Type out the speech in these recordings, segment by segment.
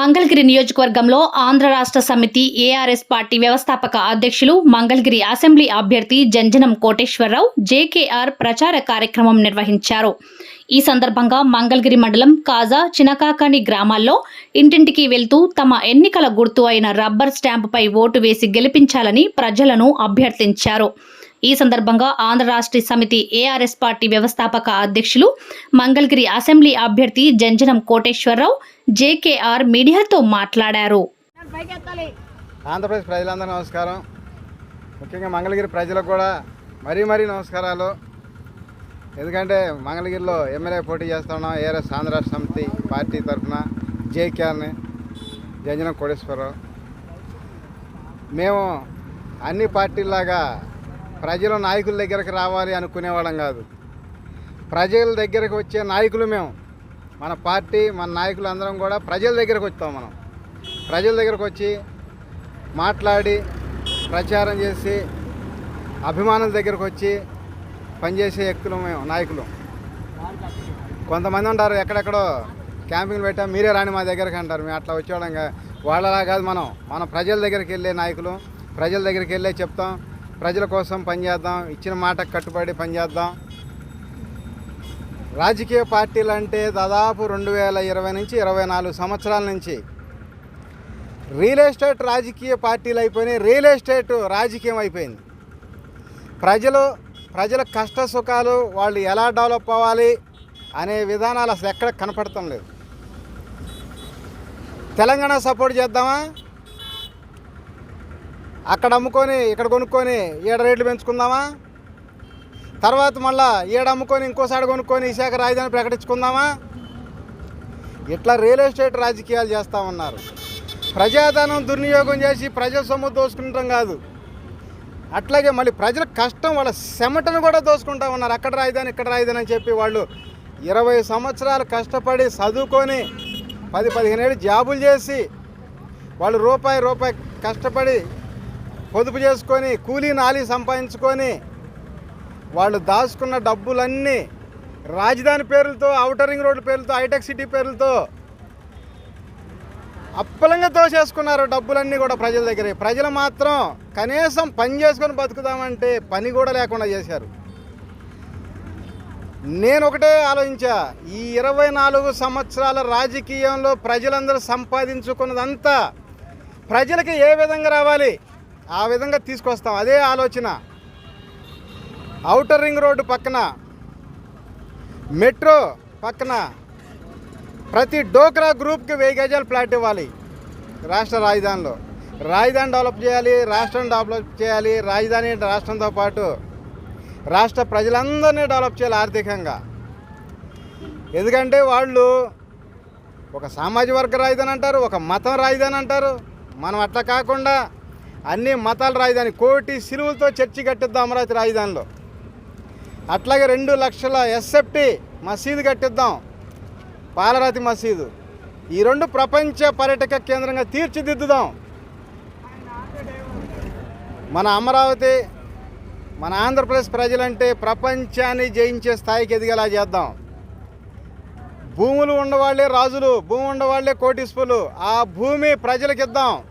మంగళగిరి నియోజకవర్గంలో ఆంధ్ర రాష్ట్ర సమితి ఏఆర్ఎస్ పార్టీ వ్యవస్థాపక అధ్యక్షులు మంగళగిరి అసెంబ్లీ అభ్యర్థి జంజనం కోటేశ్వరరావు జేకేఆర్ ప్రచార కార్యక్రమం నిర్వహించారు. ఈ సందర్భంగా మంగళగిరి మండలం కాజా చినకాకాని గ్రామాల్లో ఇంటింటికి వెళ్తూ తమ ఎన్నికల గుర్తు అయిన రబ్బర్ స్టాంపుపై ఓటు వేసి గెలిపించాలని ప్రజలను అభ్యర్థించారు. ఈ సందర్భంగా ఆంధ్ర రాష్ట్ర సమితి ఏఆర్ఎస్ పార్టీ వ్యవస్థాపక అధ్యక్షులు మంగళగిరి అసెంబ్లీ అభ్యర్థి జంజనం కోటేశ్వరరావు జేకేఆర్ మీడియాతో మాట్లాడారు. ఆంధ్రప్రదేశ్ ప్రజలందరూ నమస్కారం. ముఖ్యంగా మంగళగిరి ప్రజలకు కూడా మరీ మరీ నమస్కారాలు. ఎందుకంటే మంగళగిరిలో ఎమ్మెల్యే పోటీ చేస్తున్నాం ఏఆర్ఎస్ ఆంధ్ర రాష్ట్ర సమితి పార్టీ తరఫున జేకేఆర్ని జంజనం కోటేశ్వరరావు. మేము అన్ని పార్టీల్లాగా ప్రజల నాయకుల దగ్గరకు రావాలి అనుకునేవాళ్ళం కాదు. ప్రజల దగ్గరకు వచ్చే నాయకులు మేము. మన పార్టీ మన నాయకులు అందరం కూడా ప్రజల దగ్గరకు వస్తాం మనం. ప్రజల దగ్గరకు వచ్చి మాట్లాడి ప్రచారం చేసి అభిమానుల దగ్గరకు వచ్చి పనిచేసే వ్యక్తులు మేము నాయకులు. కొంతమంది ఉంటారు ఎక్కడెక్కడో క్యాంపింగ్ పెట్టాం మీరే రాని మా దగ్గరకు అంటారు. మేము అట్లా వచ్చేవాళ్ళం వాళ్ళలా కాదు మనం. మన ప్రజల దగ్గరికి వెళ్ళే నాయకులు ప్రజల దగ్గరికి వెళ్ళే చెప్తాం. ప్రజల కోసం పనిచేద్దాం ఇచ్చిన మాటకు కట్టుబడి పనిచేద్దాం రాజకీయ పార్టీలు అంటే దాదాపు రెండు వేల ఇరవై నుంచి ఇరవై నాలుగు సంవత్సరాల నుంచి రియల్ ఎస్టేట్ రాజకీయ పార్టీలు అయిపోయినాయి రియల్ ఎస్టేట్ రాజకీయం అయిపోయింది. ప్రజలు ప్రజల కష్ట సుఖాలు వాళ్ళు ఎలా డెవలప్ అవ్వాలి అనే విధానాలు అసలు ఎక్కడ కనపడటం లేదు. తెలంగాణ సపోర్ట్ చేద్దామా? అక్కడ అమ్ముకొని ఇక్కడ కొనుక్కొని ఈడ రేట్లు పెంచుకుందామా? తర్వాత మళ్ళా ఈడ అమ్ముకొని ఇంకోసారి కొనుక్కొని విశాఖ రాజధాని ప్రకటించుకుందామా? ఇట్లా రియల్ ఎస్టేట్ రాజకీయాలు చేస్తూ ఉన్నారు ప్రజాధనం దుర్వినియోగం చేసి ప్రజల సొమ్ము దోసుకుంటాం కాదు. అట్లాగే మళ్ళీ ప్రజల కష్టం వాళ్ళ చెమటను కూడా దోసుకుంటా ఉన్నారు. అక్కడ రాయిదాని ఇక్కడ రాయిదాని అని చెప్పి వాళ్ళు ఇరవై సంవత్సరాలు కష్టపడి చదువుకొని పది పదిహేను ఏళ్ళు జాబులు చేసి వాళ్ళు రూపాయి రూపాయి కష్టపడి పొదుపు చేసుకొని కూలీ నాలి సంపాదించుకొని వాళ్ళు దాచుకున్న డబ్బులన్నీ రాజధాని పేర్లతో అవుటరింగ్ రోడ్ల పేర్లతో హైటెక్ సిటీ పేర్లతో అప్పలంగా తోసేసుకున్నారు డబ్బులన్నీ కూడా ప్రజల దగ్గర. ప్రజలు మాత్రం కనీసం పని చేసుకొని బతుకుదామంటే పని కూడా లేకుండా చేశారు. నేను ఒకటే ఆలోచించా ఈ ఇరవై నాలుగు సంవత్సరాల రాజకీయంలో ప్రజలందరూ సంపాదించుకున్నదంతా ప్రజలకి ఏ విధంగా రావాలి? ఆ విధంగా తీసుకొస్తాం. అదే ఆలోచన. ఔటర్ రింగ్ రోడ్డు పక్కన మెట్రో పక్కన ప్రతి డోక్రా గ్రూప్కి వెయ్యి గజాలు ప్లాట్ ఇవ్వాలి రాష్ట్ర రాజధానిలో. రాజధాని డెవలప్ చేయాలి రాష్ట్రం డెవలప్ చేయాలి రాజధాని రాష్ట్రంతో పాటు రాష్ట్ర ప్రజలందరినీ డెవలప్ చేయాలి ఆర్థికంగా. ఎందుకంటే వాళ్ళు ఒక సామాజిక వర్గ రాజధాని అంటారు ఒక మతం రాజధాని అంటారు. మనం అట్లా కాకుండా అన్ని మతాల రాజధాని కోటి సిలువులతో చర్చి కట్టిద్దాం అమరావతి రాజధానిలో. అట్లాగే రెండు లక్షల ఎస్ఎఫ్టి మసీదు కట్టిద్దాం పాలరాతి మసీదు. ఈ రెండు ప్రపంచ పర్యాటక కేంద్రంగా తీర్చిదిద్దుదాం. మన అమరావతి మన ఆంధ్రప్రదేశ్ ప్రజలంటే ప్రపంచాన్ని జయించే స్థాయికి ఎదిగేలా చేద్దాం. భూములు ఉన్నవాళ్ళే రాజులు భూమి ఉన్నవాళ్ళే కోటీశ్వరులు. ఆ భూమి ప్రజలకు ఇద్దాం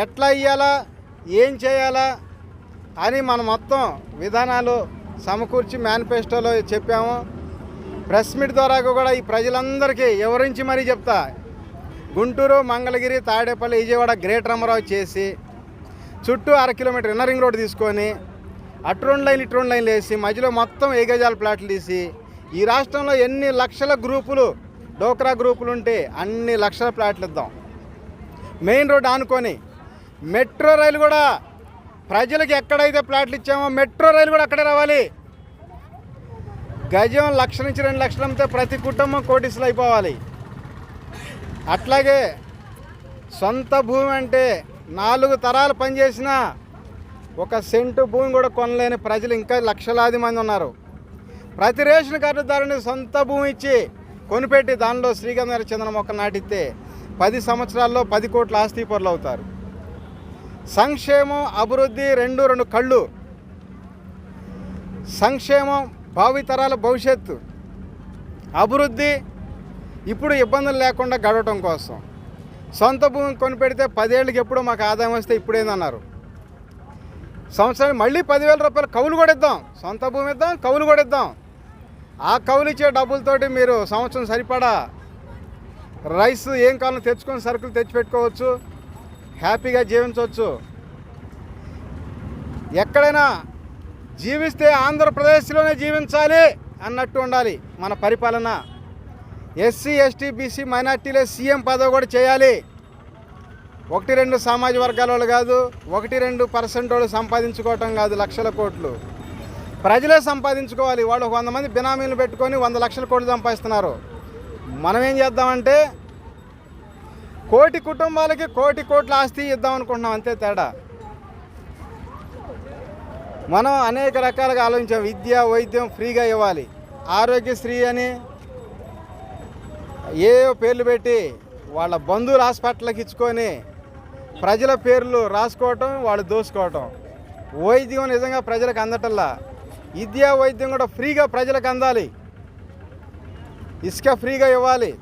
ఎట్లా ఇయ్యాలా? ఏం చేయాలా? అని మనం మొత్తం విధానాలు సమకూర్చి మేనిఫెస్టోలో చెప్పాము. ప్రెస్ మీట్ ద్వారా కూడా ఈ ప్రజలందరికీ వివరించి మరీ చెప్తా. గుంటూరు మంగళగిరి తాడేపల్లి విజయవాడ గ్రేటర్ అమరావతి చేసి చుట్టూ అర కిలోమీటర్ ఇన్నర్ రింగ్ రోడ్ తీసుకొని అటు రెండు లైన్ ఇటు రెండు లైన్లు వేసి మధ్యలో మొత్తం ఏగజాల ప్లాట్లు తీసి ఈ రాష్ట్రంలో ఎన్ని లక్షల గ్రూపులు డోక్రా గ్రూపులు ఉంటే అన్ని లక్షల ప్లాట్లు ఇద్దాం. మెయిన్ రోడ్ ఆనుకొని మెట్రో రైలు కూడా ప్రజలకు ఎక్కడైతే ప్లాట్లు ఇచ్చామో మెట్రో రైలు కూడా అక్కడే రావాలి. గజం లక్ష నుంచి రెండు లక్షలంతో ప్రతి కుటుంబం కోటీసులు అయిపోవాలి. అట్లాగే సొంత భూమి అంటే నాలుగు తరాలు పనిచేసిన ఒక సెంటు భూమి కూడా కొనలేని ప్రజలు ఇంకా లక్షలాది మంది ఉన్నారు. ప్రతి రేషన్ కార్డుదారుని సొంత భూమి ఇచ్చి కొనిపెట్టి దానిలో శ్రీగంధర చంద్ర మొక్క నాటితే పది సంవత్సరాల్లో పది కోట్ల ఆస్తి పరులు అవుతారు సంక్షేమం అభివృద్ధి రెండు రెండు కళ్ళు. సంక్షేమం భావితరాల భవిష్యత్తు. అభివృద్ధి ఇప్పుడు ఇబ్బందులు లేకుండా గడవటం కోసం. సొంత భూమి కొనిపెడితే పదేళ్ళకి ఎప్పుడో మాకు ఆదాయం వస్తే ఇప్పుడేందన్నారు? సంవత్సరానికి మళ్ళీ పదివేల రూపాయలు కౌలు కూడా ఇద్దాం సొంత భూమి ఇద్దాం కౌలు కూడా ఇద్దాం ఆ కౌలు ఇచ్చే డబ్బులతోటి మీరు సంవత్సరం సరిపడా? రైస్ ఏం కావాలో తెచ్చుకొని సరుకులు తెచ్చిపెట్టుకోవచ్చు హ్యాపీగా జీవించవచ్చు. ఎక్కడైనా జీవిస్తే ఆంధ్రప్రదేశ్లోనే జీవించాలి అన్నట్టు ఉండాలి మన పరిపాలన. ఎస్సీ ఎస్టీ బీసీ మైనార్టీలే సీఎం పదవి కూడా చేయాలి. ఒకటి రెండు సామాజిక వర్గాల వాళ్ళు కాదు ఒకటి రెండు పర్సెంట్ వాళ్ళు సంపాదించుకోవటం కాదు లక్షల కోట్లు. ప్రజలే సంపాదించుకోవాలి. వాళ్ళు ఒక వంద మంది బినామీలు పెట్టుకొని వంద లక్షల కోట్లు సంపాదిస్తున్నారు. మనం ఏం చేద్దామంటే కోటి కుటుంబాలకి కోటి కోట్ల ఆస్తి ఇద్దాం అనుకుంటున్నాం అంతే తేడా. మనం అనేక రకాలుగా ఆలోచించాం విద్య వైద్యం ఫ్రీగా ఇవ్వాలి. ఆరోగ్యశ్రీ అని ఏ పేర్లు పెట్టి వాళ్ళ బంధువుల హాస్పిటల్కి ఇచ్చుకొని ప్రజల పేర్లు రాసుకోవటం వాళ్ళు దోసుకోవటం. వైద్యం నిజంగా ప్రజలకు అందటల్లా విద్యా వైద్యం కూడా ఫ్రీగా ప్రజలకు అందాలి. ఇసుక ఫ్రీగా ఇవ్వాలి.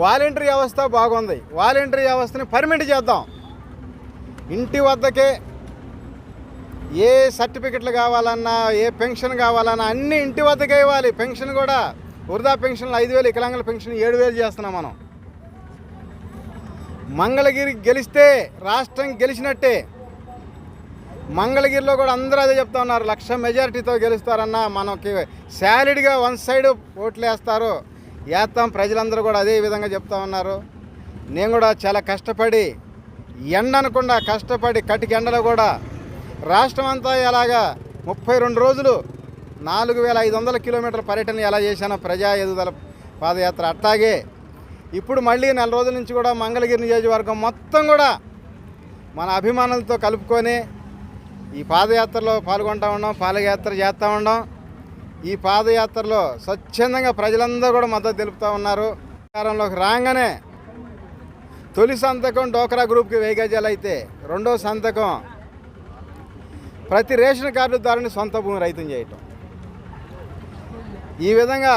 వాలంటరీ వ్యవస్థ బాగుంది. వాలంటరీ వ్యవస్థని పర్మిట్ చేద్దాం. ఇంటి వద్దకే ఏ సర్టిఫికెట్లు కావాలన్నా ఏ పెన్షన్ కావాలన్నా అన్నీ ఇంటి వద్దకే ఇవ్వాలి. పెన్షన్ కూడా వృధా పెన్షన్లు ఐదు వేలు వికలాంగుల పెన్షన్ ఏడు వేలు చేస్తున్నాం మనం. మంగళగిరి గెలిస్తే రాష్ట్రం గెలిచినట్టే. మంగళగిరిలో కూడా అందరూ అదే చెప్తా ఉన్నారు. లక్ష మెజారిటీతో గెలుస్తారన్న మనకి శాలిడ్గా వన్ సైడ్ ఓట్లు వేస్తారు వేస్తాం ప్రజలందరూ కూడా అదే విధంగా చెప్తా ఉన్నారు. నేను కూడా చాలా కష్టపడి ఎండ అనకుండా కష్టపడి కటికి ఎండలో కూడా రాష్ట్రం అంతా ఎలాగా ముప్పై రెండు రోజులు నాలుగు వేల ఐదు వందల కిలోమీటర్ల పర్యటన ఎలా చేశానో ప్రజా ఎదుగుదల పాదయాత్ర. అట్లాగే ఇప్పుడు మళ్ళీ నెల రోజుల నుంచి కూడా మంగళగిరి నియోజకవర్గం మొత్తం కూడా మన అభిమానులతో కలుపుకొని ఈ పాదయాత్రలో పాల్గొంటా ఉన్నాం పాదయాత్ర చేస్తూ ఉన్నాం. ఈ పాదయాత్రలో స్వచ్ఛందంగా ప్రజలందరూ కూడా మద్దతు తెలుపుతూ ఉన్నారు. అధికారంలోకి రాగానే తొలి సంతకం డోక్రా గ్రూప్కి వెయ్యి గజాలు అయితే రెండో సంతకం ప్రతి రేషన్ కార్డుదారుని సొంత భూమి రైతం చేయటం. ఈ విధంగా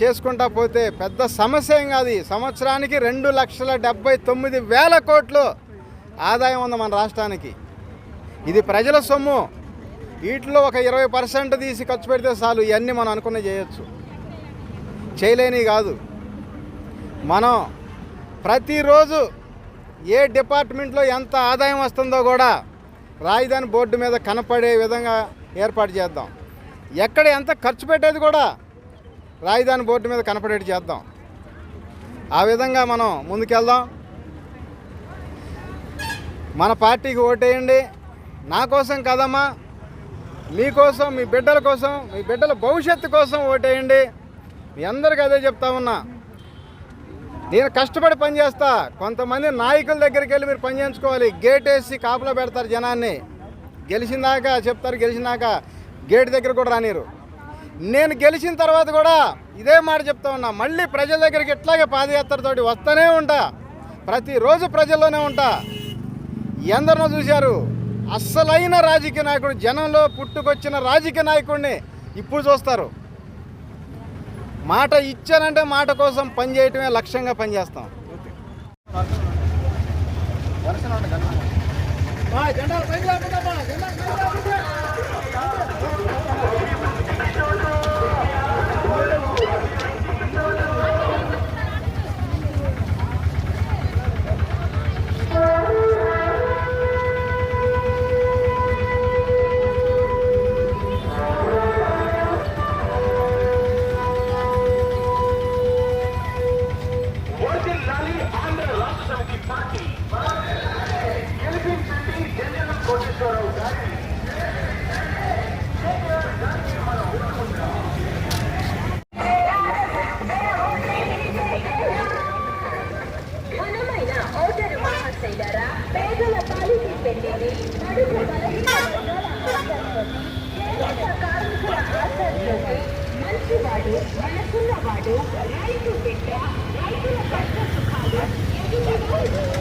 చేసుకుంటా పోతే పెద్ద సమస్య ఏం కాదు ఈ సంవత్సరానికి రెండు లక్షల డెబ్బై తొమ్మిది వేల కోట్లు ఆదాయం ఉంది మన రాష్ట్రానికి. ఇది ప్రజల సొమ్ము. వీటిలో ఒక ఇరవై పర్సెంట్ తీసి ఖర్చు పెడితే చాలు ఇవన్నీ మనం అనుకున్న చేయొచ్చు. చేయలేని కాదు. మనం ప్రతిరోజు ఏ డిపార్ట్మెంట్లో ఎంత ఆదాయం వస్తుందో కూడా రాజధాని బోర్డు మీద కనపడే విధంగా ఏర్పాటు చేద్దాం. ఎక్కడ ఎంత ఖర్చు పెట్టేది కూడా రాజధాని బోర్డు మీద కనపడేట్టు చేద్దాం. ఆ విధంగా మనం ముందుకెళ్దాం. మన పార్టీకి ఓటేయండి. నా కోసం కదమ్మా. మీకోసం మీ బిడ్డల కోసం మీ బిడ్డల భవిష్యత్తు కోసం ఓటేయండి. మీ అందరికీ అదే చెప్తా ఉన్నా. నేను కష్టపడి పనిచేస్తా. కొంతమంది నాయకుల దగ్గరికి వెళ్ళి మీరు పని చేయించుకోవాలి. గేట్ వేసి కాపులో పెడతారు జనాన్ని. గెలిచిందాక చెప్తారు గెలిచినాక గేట్ దగ్గర కూడా రానిరు. నేను గెలిచిన తర్వాత కూడా ఇదే మాట చెప్తా ఉన్నా. మళ్ళీ ప్రజల దగ్గరికి ఇట్లాగే పాదయాత్రతోటి వస్తూనే ఉంటా. ప్రతిరోజు ప్రజల్లోనే ఉంటా. ఎందరినో చూశారు. అస్సలైన రాజకీయ నాయకుడు జనంలో పుట్టుకొచ్చిన రాజకీయ నాయకుడిని ఇప్పుడు చూస్తారు. మాట ఇచ్చానంటే మాట కోసం పనిచేయటమే లక్ష్యంగా పనిచేస్తాం జెండా మంచివాడు మనసున్నవాడు రైతు బిడ్డ రైతుల కష్ట సుఖాలు ఎదుటివారి